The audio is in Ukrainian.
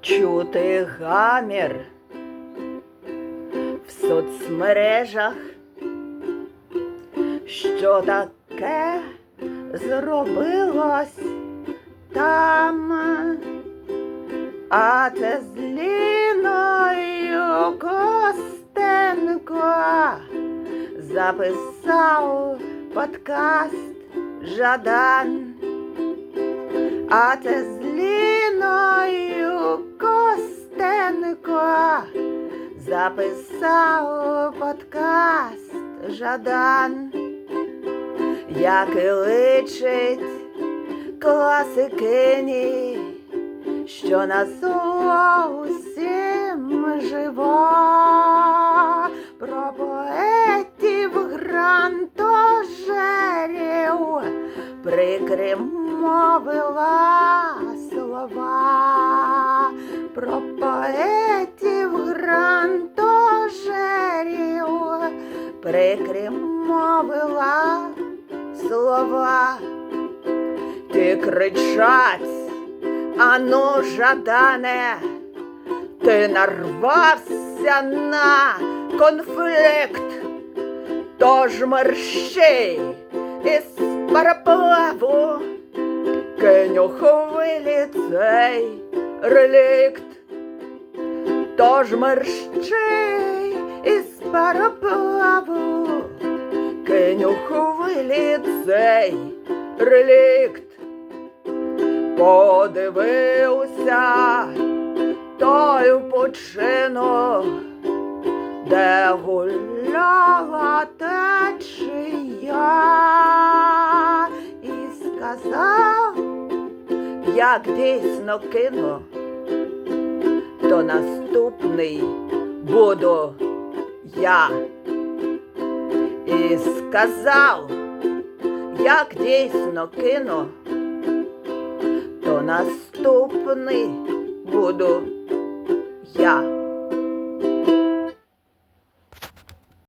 чути гамір. В соцмережах, що таке зробилось там, а це з Ліною Костенко записав подкаст Жадан. А це з Костенко записав подкаст Жадан, як і личить класикині, що на усім жива про поетів грантожерів прикри мовила прикри мовила слова. Ти кричать, ану, жадане, ти нарвався на конфлікт, тож мерщій із параплаву кинь у хвилі цей релікт, тож мерщій із параплаву хвилі цей релікт. Подивився той в почину, де гуляла течія, і сказав, як дійсно кину, то наступний буду я. І сказав, як дійсно кину, то наступний буду я.